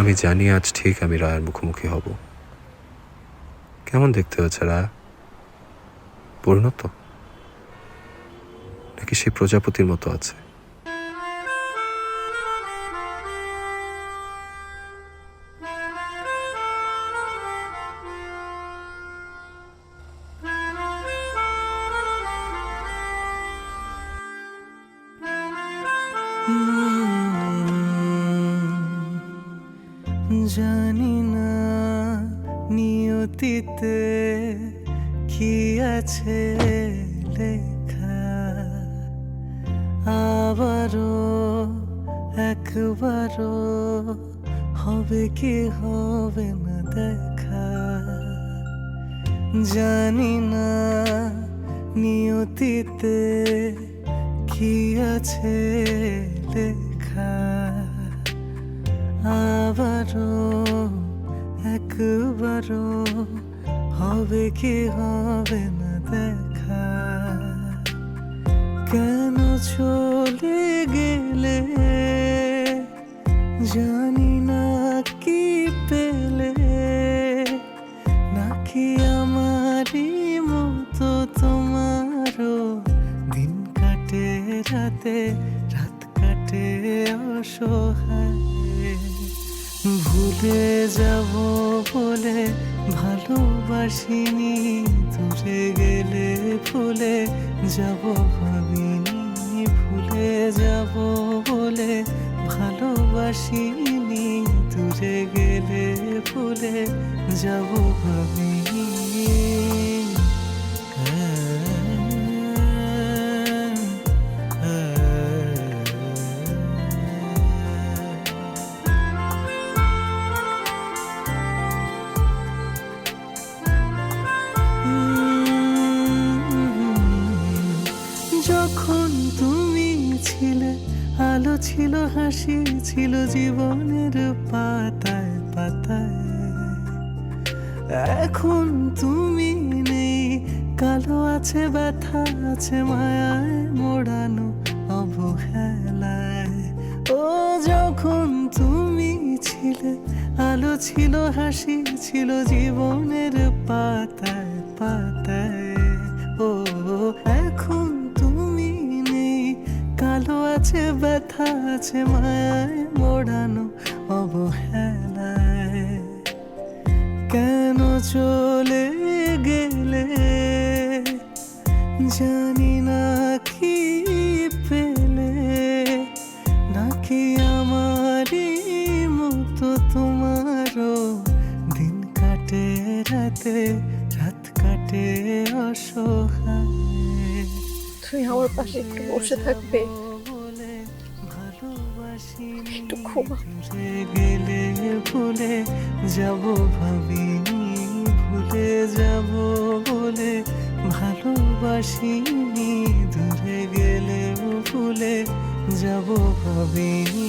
আমি জানি আজ ঠিক আমি রায়ের মুখোমুখি হব। কেমন দেখতে হচ্ছে রায়? পরিণত? নাকি সে প্রজাপতির মতো আছে? জানি না নিয়তিতে কি আছে লেখা। আবারও একবারও হবে কি হবে না দেখা। জানি না নিয়তিতে কি আছে লেখা। আবারও একবারও হবে কি হবে না দেখা। কেন চলে গেলে জানি না কি পেলে, নাকি আমারই মতো তোমারও দিন কাটে রাতে, রাত কাটে অসহায়। ভুলে যাব বলে ভালোবাসিনি দূরে গেলে ভুলে যাব ভাবিনি, ভুলে যাব বলে ভালোবাসিনি দূরে গেলে ভুলে যাব ভাবিনি। আলো ছিল, হাসি ছিল জীবনের পাতায় পাতায়। এখন তুমি নেই, কালো আছে, ব্যথা আছে, মায়ায় মোড়ানো অবহেলায়। ও, যখন তুমি ছিলে, আলো ছিল, হাসি ছিল জীবনের পাতায় পাতায়। আছে, ব্যথা আছে, মায়ায় মোড়ানো অবহেলায়। কেন চলে গেলে? জানি না কি পেলে। নাকি আমারই মতো তোমারও দিন কাটে, রাতে রাত কাটে অসহায়। তুমি আমার পাশে একটু বসে থাকবে। একটু ঘুমা গেলে ভুলে যাব, ভাবিনি ভুলে যাব বলে, ভালোবাসিনি, দূরে গেলে ভুলে যাব, ভাবিনি।